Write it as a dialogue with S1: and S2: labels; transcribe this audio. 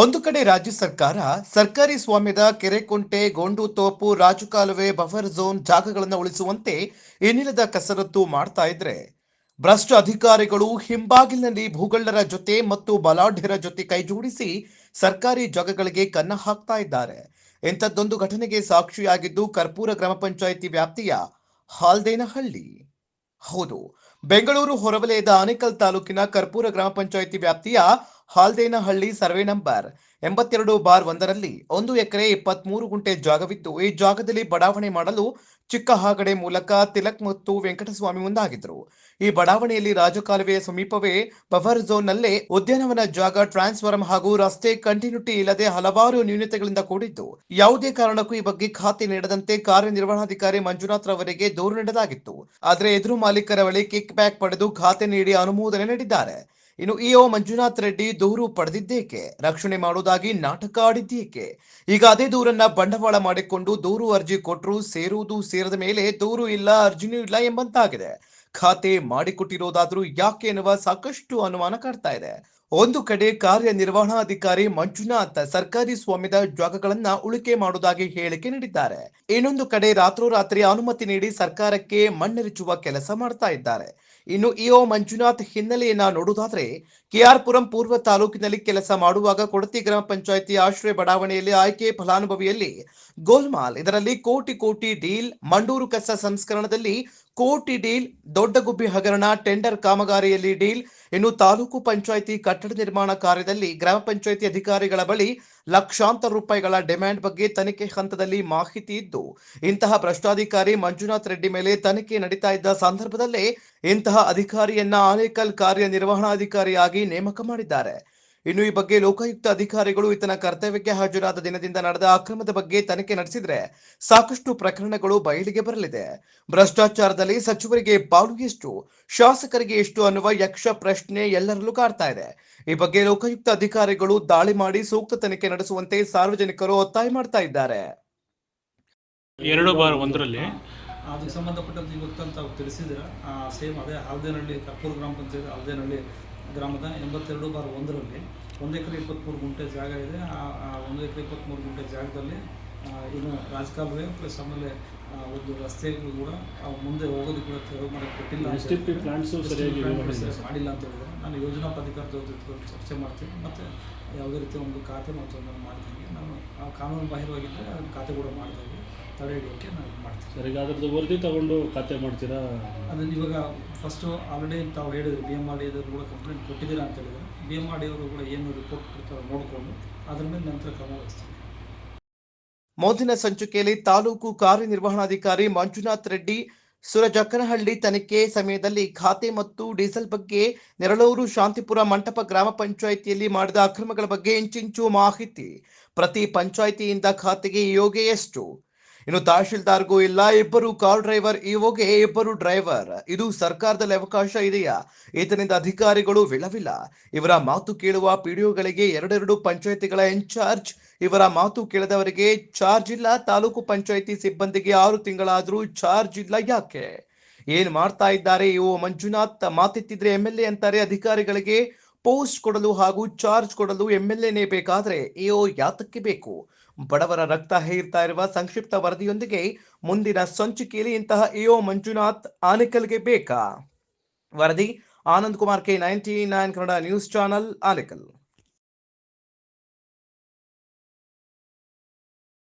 S1: ಒಂದು ಕಡೆ ರಾಜ್ಯ ಸರ್ಕಾರ ಸರ್ಕಾರಿ ಸ್ವಾಮ್ಯದ ಕೆರೆಕುಂಟೆ, ಗೋಂಡು ತೋಪು ರಾಜಕಾಲುವೆ ಬಫರ್ ಝೋನ್ ಜಾಗಗಳನ್ನು ಉಳಿಸುವಂತೆ ಏನಿಲ್ಲದ ಕಸರತ್ತು ಮಾಡ್ತಾ ಇದ್ರೆ ಭ್ರಷ್ಟ ಅಧಿಕಾರಿಗಳು ಹಿಂಬಾಗಿಲಿನಲ್ಲಿ ಭೂಗಳ್ಳರ ಜೊತೆ ಮತ್ತು ಬಲಾಢ್ಯರ ಜೊತೆ ಕೈಜೋಡಿಸಿ ಸರ್ಕಾರಿ ಜಾಗಗಳಿಗೆ ಕನ್ನ ಹಾಕ್ತಾ ಇದ್ದಾರೆ. ಇಂಥದ್ದೊಂದು ಘಟನೆಗೆ ಸಾಕ್ಷಿಯಾಗಿದ್ದು ಕರ್ಪೂರ ಗ್ರಾಮ ಪಂಚಾಯಿತಿ ವ್ಯಾಪ್ತಿಯ ಹಾಲ್ದೇನಹಳ್ಳಿ. ಹೌದು, ಬೆಂಗಳೂರು ಹೊರವಲಯದ ಆನೇಕಲ್ ತಾಲೂಕಿನ ಕರ್ಪೂರ ಗ್ರಾಮ ಪಂಚಾಯಿತಿ ವ್ಯಾಪ್ತಿಯ ಹಾಲ್ದೇನಹಳ್ಳಿ ಸರ್ವೆ ನಂಬರ್ ಎಂಬತ್ತೆರಡು ಬಾರ್ ಒಂದರಲ್ಲಿ ಒಂದು ಎಕರೆ ಇಪ್ಪತ್ಮೂರು ಗುಂಟೆ ಜಾಗವಿದ್ದು, ಈ ಜಾಗದಲ್ಲಿ ಬಡಾವಣೆ ಮಾಡಲು ಚಿಕ್ಕ ಹಾಗಡೆ ಮೂಲಕ ತಿಲಕ್ ಮತ್ತು ವೆಂಕಟಸ್ವಾಮಿ ಮುಂದಾಗಿದ್ದರು. ಈ ಬಡಾವಣೆಯಲ್ಲಿ ರಾಜಕಾಲುವೆಯ ಸಮೀಪವೇ ಬಫರ್ ಝೋನ್ನಲ್ಲೇ ಉದ್ಯಾನವನ ಜಾಗ ಟ್ರಾನ್ಸ್ಫಾರ್ಮ್ ಹಾಗೂ ರಸ್ತೆ ಕಂಟಿನ್ಯೂಟಿ ಇಲ್ಲದೆ ಹಲವಾರು ನ್ಯೂನತೆಗಳಿಂದ ಕೂಡಿದ್ದು. ಯಾವುದೇ ಕಾರಣಕ್ಕೂ ಈ ಬಗ್ಗೆ ಖಾತೆ ನೀಡದಂತೆ ಕಾರ್ಯನಿರ್ವಹಣಾಧಿಕಾರಿ ಮಂಜುನಾಥ್ ರವರಿಗೆ ದೂರು ನೀಡಲಾಗಿತ್ತು. ಆದರೆ ಎದುರು ಮಾಲೀಕರ ಬಳಿ ಕಿಕ್ ಬ್ಯಾಕ್ ಪಡೆದು ಖಾತೆ ನೀಡಿ ಅನುಮೋದನೆ ನೀಡಿದ್ದಾರೆ. ಇನ್ನು ಇಒ ಮಂಜುನಾಥ್ ರೆಡ್ಡಿ ದೂರು ಪಡೆದಿದ್ದೇಕೆ? ರಕ್ಷಣೆ ಮಾಡುವುದಾಗಿ ನಾಟಕ ಆಡಿದ್ದೇಕೆ? ಈಗ ಅದೇ ದೂರನ್ನ ಬಂಡವಾಳ ಮಾಡಿಕೊಂಡು ದೂರು ಅರ್ಜಿ ಕೊಟ್ಟರು ಸೇರುವುದು ಸೇರದ ಮೇಲೆ ದೂರು ಇಲ್ಲ ಅರ್ಜಿನೂ ಇಲ್ಲ ಎಂಬಂತಾಗಿದೆ. ಖಾತೆ ಮಾಡಿಕೊಟ್ಟಿರೋದಾದ್ರೂ ಯಾಕೆ ಎನ್ನುವ ಸಾಕಷ್ಟು ಅನುಮಾನ ಕಾಡ್ತಾ ಇದೆ. ಒಂದು ಕಡೆ ಕಾರ್ಯನಿರ್ವಹಣಾಧಿಕಾರಿ ಮಂಜುನಾಥ್ ಸರ್ಕಾರಿ ಸ್ವಾಮ್ಯದ ಜಾಗಗಳನ್ನ ಉಳಿಕೆ ಮಾಡುವುದಾಗಿ ಹೇಳಿಕೆ ನೀಡಿದ್ದಾರೆ. ಇನ್ನೊಂದು ಕಡೆ ರಾತ್ರೋರಾತ್ರಿ ಅನುಮತಿ ನೀಡಿ ಸರ್ಕಾರಕ್ಕೆ ಮಣ್ಣೆರಚುವ ಕೆಲಸ ಮಾಡ್ತಾ ಇದ್ದಾರೆ. ಇನ್ನು ಇಒ ಮಂಜುನಾಥ್ ಹಿನ್ನೆಲೆಯನ್ನ ನೋಡುವುದಾದ್ರೆ, ಕೆಆರ್ಪುರಂ ಪೂರ್ವ ತಾಲೂಕಿನಲ್ಲಿ ಕೆಲಸ ಮಾಡುವಾಗ ಕೊಡತಿ ಗ್ರಾಮ ಪಂಚಾಯಿತಿ ಆಶ್ರಯ ಬಡಾವಣೆಯಲ್ಲಿ ಆಯ್ಕೆ ಫಲಾನುಭವಿಯಲ್ಲಿ ಗೋಲ್ಮಾಲ್. ಇದರಲ್ಲಿ ಕೋಟಿ ಕೋಟಿ ಡೀಲ್, ಮಂಡೂರು ಕಸ ಸಂಸ್ಕರಣದಲ್ಲಿ ಕೋಟಿ ಡೀಲ್, ದೊಡ್ಡ ಗುಬ್ಬಿ ಹಗರಣ, ಟೆಂಡರ್ ಕಾಮಗಾರಿಯಲ್ಲಿ ಡೀಲ್. ಇನ್ನು ತಾಲೂಕು ಪಂಚಾಯಿತಿ ಕಟ್ಟಡ ನಿರ್ಮಾಣ ಕಾರ್ಯದಲ್ಲಿ ಗ್ರಾಮ ಪಂಚಾಯಿತಿ ಅಧಿಕಾರಿಗಳ ಬಳಿ ಲಕ್ಷಾಂತರ ರೂಪಾಯಿಗಳ ಡಿಮ್ಯಾಂಡ್ ಬಗ್ಗೆ ತನಿಖೆ ಹಂತದಲ್ಲಿ ಮಾಹಿತಿ ಇದ್ದು, ಇಂತಹ ಭ್ರಷ್ಟಾಧಿಕಾರಿ ಮಂಜುನಾಥ್ ರೆಡ್ಡಿ ಮೇಲೆ ತನಿಖೆ ನಡೀತಾ ಇದ್ದ ಸಂದರ್ಭದಲ್ಲೇ ಇಂತಹ ಅಧಿಕಾರಿಯನ್ನ ಆನೇಕಲ್ ಕಾರ್ಯನಿರ್ವಹಣಾಧಿಕಾರಿಯಾಗಿ ನೇಮಕ ಮಾಡಿದ್ದಾರೆ. ಇನ್ನು ಈ ಬಗ್ಗೆ ಲೋಕಾಯುಕ್ತ ಅಧಿಕಾರಿಗಳು ಈತನ ಕರ್ತವ್ಯಕ್ಕೆ ಹಾಜರಾದ ದಿನದಿಂದ ನಡೆದ ಅಕ್ರಮದ ಬಗ್ಗೆ ತನಿಖೆ ನಡೆಸಿದ್ರೆ ಸಾಕಷ್ಟು ಪ್ರಕರಣಗಳು ಬಯಲಿಗೆ ಬರಲಿದೆ. ಭ್ರಷ್ಟಾಚಾರದಲ್ಲಿ ಸಚಿವರಿಗೆ ಪಾಲು ಎಷ್ಟು ಶಾಸಕರಿಗೆ ಎಷ್ಟು ಅನ್ನುವ ಯಕ್ಷ ಪ್ರಶ್ನೆ ಎಲ್ಲರಲ್ಲೂ ಕಾಡ್ತಾ ಇದೆ. ಈ ಬಗ್ಗೆ ಲೋಕಾಯುಕ್ತ ಅಧಿಕಾರಿಗಳು ದಾಳಿ ಮಾಡಿ ಸೂಕ್ತ ತನಿಖೆ ನಡೆಸುವಂತೆ ಸಾರ್ವಜನಿಕರು ಒತ್ತಾಯ ಮಾಡ್ತಾ ಇದ್ದಾರೆ.
S2: ಎರಡು ಬಾರ್ ಒಂದರಲ್ಲಿ
S3: ಅದಕ್ಕೆ ಸಂಬಂಧಪಟ್ಟಂತೆ ಇವತ್ತು ಅವ್ರು ತಿಳಿಸಿದ್ರೆ ಸೇಮ್ ಅದೇ ಹಾಲ್ದೇನಹಳ್ಳಿ ಕರ್ಪೂರ್ ಗ್ರಾಮ ಪಂಚಾಯತ್ ಹಾಲ್ದೇನಹಳ್ಳಿ ಗ್ರಾಮದ ಎಂಬತ್ತೆರಡು ಬಾರ್ ಒಂದರಲ್ಲಿ ಒಂದು ಎಕರೆ ಇಪ್ಪತ್ತ್ಮೂರು ಗುಂಟೆ ಜಾಗ ಇದೆ. ಆ ಆ ಒಂದು ಎಕರೆ ಇಪ್ಪತ್ತ್ಮೂರು ಗುಂಟೆ ಜಾಗದಲ್ಲಿ ಇನ್ನು ರಾಜಕಾಲುವೆ ಪ್ಲಸ್ ಆಮೇಲೆ ಒಂದು ರಸ್ತೆಗಳು ಕೂಡ ಮುಂದೆ ಹೋಗೋದು ಕೂಡ ತೆರವು ಮಾಡೋಕ್ಕೆ ಕೊಟ್ಟಿಲ್ಲ
S2: ಮಾಡಿಲ್ಲ.
S3: ಅಂತ ಹೇಳಿದ್ರೆ ನಾನು ಯೋಜನಾ ಪ್ರಾಧಿಕಾರದ ಜೊತೆ ಚರ್ಚೆ ಮಾಡ್ತೀನಿ. ಮತ್ತು ಯಾವುದೇ ರೀತಿ ಒಂದು ಖಾತೆ ಮತ್ತು ಒಂದನ್ನು ಮಾಡ್ತೀನಿ. ನಾನು ಆ ಕಾನೂನು ಬಾಹಿರವಾಗಿದ್ದರೆ ಅದನ್ನು ಖಾತೆ ಕೂಡ ಮಾಡ್ತಾ ಇದ್ದೀನಿ ನಾವು ಮಾಡ್ತೀವಿ. ನಾನು ಮಾಡ್ತೀನಿ
S2: ಸರ್ ಈಗ ಅದ್ರದ್ದು ವರದಿ ತಗೊಂಡು ಖಾತೆ ಮಾಡ್ತೀರಾ?
S3: ಅದನ್ನು ಇವಾಗ ಫಸ್ಟು ಆಲ್ರೆಡಿ ತಾವು ಹೇಳಿದ್ರು ಬಿ ಎಂ ಆರ್ ಡಿ ಕೂಡ ಕಂಪ್ಲೇಂಟ್ ಕೊಟ್ಟಿದ್ದೀರಾ ಅಂತ ಹೇಳಿದ್ರು ಬಿ ಎಂ ಆರ್ ಡಿ ಅವರು ಕೂಡ ಏನು ರಿಪೋರ್ಟ್ ಕೊಡ್ತಾರೆ ನೋಡಿಕೊಂಡು ಅದ್ರ ಮೇಲೆ ನಂತರ ಕ್ರಮ ವಹಿಸ್ತೀವಿ.
S1: ಮುಂದಿನ ಸಂಚಿಕೆಯಲ್ಲಿ ತಾಲೂಕು ಕಾರ್ಯನಿರ್ವಹಣಾಧಿಕಾರಿ ಮಂಜುನಾಥ್ ರೆಡ್ಡಿ ಸುರಜಕ್ಕನಹಳ್ಳಿ ತನಿಖೆ ಸಮಯದಲ್ಲಿ ಖಾತೆ ಮತ್ತು ಡೀಸೆಲ್ ಬಗ್ಗೆ ನೆರಳೂರು ಶಾಂತಿಪುರ ಮಂಟಪ ಗ್ರಾಮ ಪಂಚಾಯಿತಿಯಲ್ಲಿ ಮಾಡಿದ ಅಕ್ರಮಗಳ ಬಗ್ಗೆ ಇಂಚಿಂಚು ಮಾಹಿತಿ. ಪ್ರತಿ ಪಂಚಾಯಿತಿಯಿಂದ ಖಾತೆಗೆ ಯೋಗ್ಯ ಎಷ್ಟು? ಇನ್ನು ತಹಶೀಲ್ದಾರ್ಗೂ ಇಲ್ಲ, ಇಬ್ಬರು ಕಾರ್ ಡ್ರೈವರ್ ಇಒಗೆ ಇಬ್ಬರು ಡ್ರೈವರ್ ಇದು ಸರ್ಕಾರದಲ್ಲಿ ಅವಕಾಶ ಇದೆಯಾ? ಈತನಿಂದ ಅಧಿಕಾರಿಗಳು ವಿಳವಿಲ್ಲ. ಇವರ ಮಾತು ಕೇಳುವ ಪಿಡಿಒಗಳಿಗೆ ಎರಡೆರಡು ಪಂಚಾಯಿತಿಗಳ ಇನ್ಚಾರ್ಜ್. ಇವರ ಮಾತು ಕೇಳದವರಿಗೆ ಚಾರ್ಜ್ ಇಲ್ಲ, ತಾಲೂಕು ಪಂಚಾಯಿತಿ ಸಿಬ್ಬಂದಿಗೆ ಆರು ತಿಂಗಳಾದರೂ ಚಾರ್ಜ್ ಇಲ್ಲ, ಯಾಕೆ? ಏನ್ ಮಾಡ್ತಾ ಇದ್ದಾರೆ? ಇವು ಮಂಜುನಾಥ್ ಮಾತೆತ್ತಿದ್ರೆ ಎಂ ಎಲ್ ಎ ಅಂತಾರೆ ಅಧಿಕಾರಿಗಳಿಗೆ. ಪೋಸ್ಟ್ ಕೊಡಲು ಹಾಗೂ ಚಾರ್ಜ್ ಕೊಡಲು ಎಂ ಎಲ್ ಎನೇ ಬೇಕಾದ್ರೆ ಇಒ ಯಾತಕ್ಕೆ ಬೇಕು? ಬಡವರ ರಕ್ತ ಹೇರ್ತಾ ಇರುವ ಸಂಕ್ಷಿಪ್ತ ವರದಿಯೊಂದಿಗೆ ಮುಂದಿನ ಸಂಚಿಕೆಯಲ್ಲಿ ಇಂತಹ ಎಓ ಮಂಜುನಾಥ್ ಆನೇಕಲ್ಗೆ ಬೇಕಾ? ವರದಿ Anand Kumar K ninety nine Kannada news channel, Anekal.